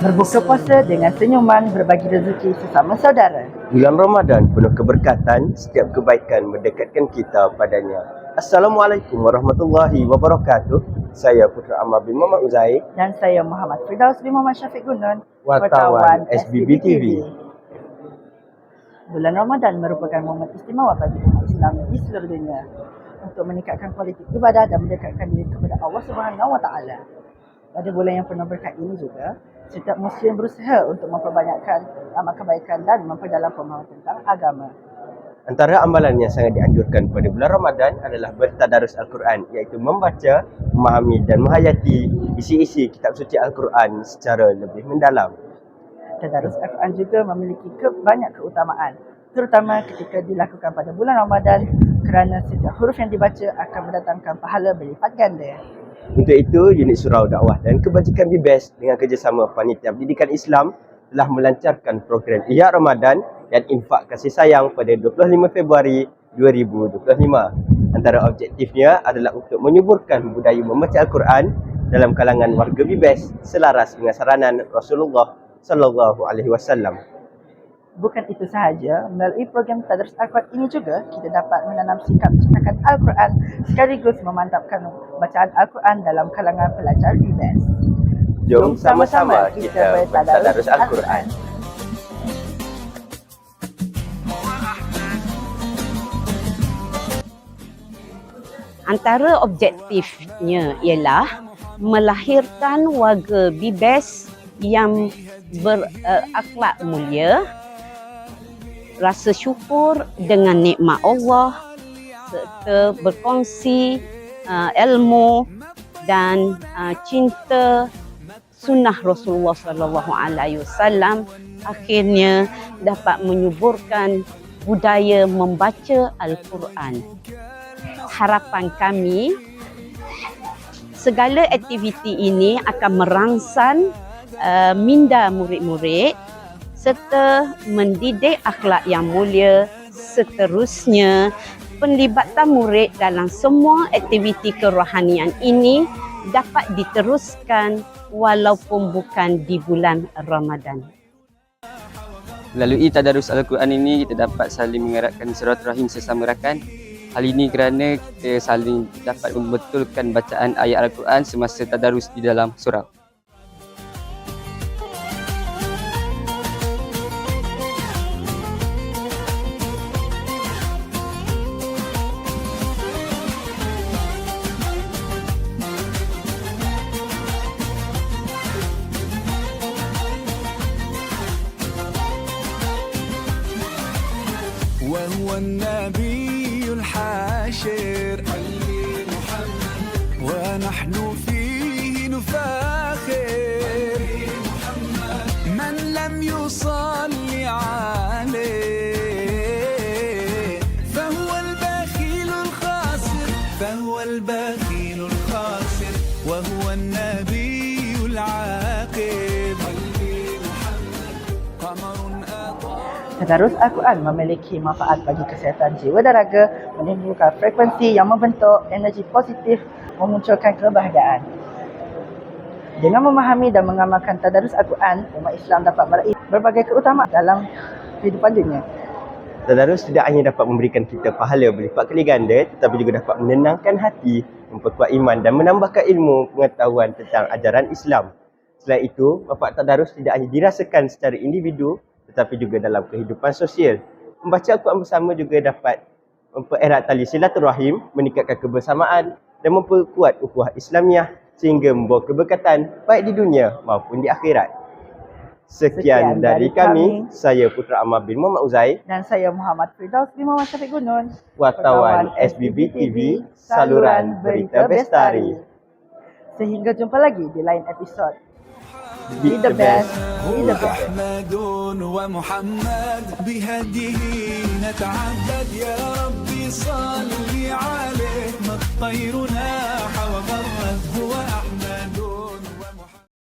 Berbuka puasa dengan senyuman berbagi rezeki sesama saudara. Bulan Ramadan penuh keberkatan, setiap kebaikan mendekatkan kita padanya. Assalamualaikum warahmatullahi wabarakatuh. Saya Putra Ammar bin Muhammad Uzair. Dan saya Muhammad Firdaus bin Muhammad Syafiq Gunun, Wartawan SBB TV. Bulan Ramadan merupakan momen istimewa bagi umat Islam di seluruh dunia untuk meningkatkan kualiti ibadah dan mendekatkan diri kepada Allah Subhanahu Wa Taala. Pada bulan yang penuh berkat ini juga, setiap muslim berusaha untuk memperbanyakkan amal kebaikan dan memperdalam pemahaman tentang agama. Antara amalan yang sangat dianjurkan pada bulan Ramadan adalah bertadarus Al-Quran iaitu membaca, memahami dan menghayati isi-isi kitab suci Al-Quran secara lebih mendalam. Tadarus Al-Quran juga memiliki ke, banyak keutamaan terutama ketika dilakukan pada bulan Ramadan kerana setiap huruf yang dibaca akan mendatangkan pahala berlipat ganda. Untuk itu, Unit Surau Dakwah dan Kebajikan BBES dengan kerjasama Panitia Pendidikan Islam telah melancarkan program Ihya Ramadan dan Infak Kasih Sayang pada 25 Februari 2025. Antara objektifnya adalah untuk menyuburkan budaya membaca Al-Quran dalam kalangan warga BBES selaras dengan saranan Rasulullah sallallahu alaihi wasallam. Bukan itu sahaja, melalui program Tadarus Al-Quran ini juga kita dapat menanam sikap cetakan Al-Quran sekaligus memantapkan bacaan Al-Quran dalam kalangan pelajar BBS. Jom sama-sama kita bertadarus Al-Quran. Antara objektifnya ialah melahirkan warga BIBES yang berakhlak uh, mulia, rasa syukur dengan nikmat Allah serta berkongsi uh, ilmu dan uh, cinta sunnah Rasulullah sallallahu alaihi wasallam akhirnya dapat menyuburkan budaya membaca al-Quran. Harapan kami segala aktiviti ini akan merangsang uh, minda murid-murid serta mendidik akhlak yang mulia seterusnya penlibatan murid dalam semua aktiviti kerohanian ini dapat diteruskan walaupun bukan di bulan Ramadan. Melalui tadarus Al-Quran ini kita dapat saling mengeratkan silaturahim sesama rakan. Hal ini kerana kita saling dapat membetulkan bacaan ayat Al-Quran semasa tadarus di dalam surau. هو النبي الحاشر. علي محمد ونحن فيه نفاخر. علي محمد من لم يصلي على Tadarus Al-Quran memiliki manfaat bagi kesihatan jiwa dan raga, menimbulkan frekuensi yang membentuk energi positif, memunculkan kebahagiaan. Dengan memahami dan mengamalkan Tadarus Al-Quran, umat Islam dapat meraih berbagai keutamaan dalam kehidupan dunia. Tadarus tidak hanya dapat memberikan kita pahala berlipat kali ganda tetapi juga dapat menenangkan hati, memperkuat iman dan menambahkan ilmu pengetahuan tentang ajaran Islam. Selain itu, manfaat tadarus tidak hanya dirasakan secara individu tetapi juga dalam kehidupan sosial. Membaca Al-Quran bersama juga dapat mempererat tali silaturahim, meningkatkan kebersamaan dan memperkuat ukhuwah Islamiah sehingga membawa keberkatan baik di dunia maupun di akhirat. Sekian, dari kami, saya Putra Ammar bin Muhammad Uzair, Dan saya Muhammad Firdaus bin Muhammad Syafiq Gunun. wartawan SBB TV, saluran berita bestari. Sehingga jumpa lagi di lain episod. أحمد ومحمد بهديه نتعبد يا ربي صل عليه. ما الطير ناح وغرد هو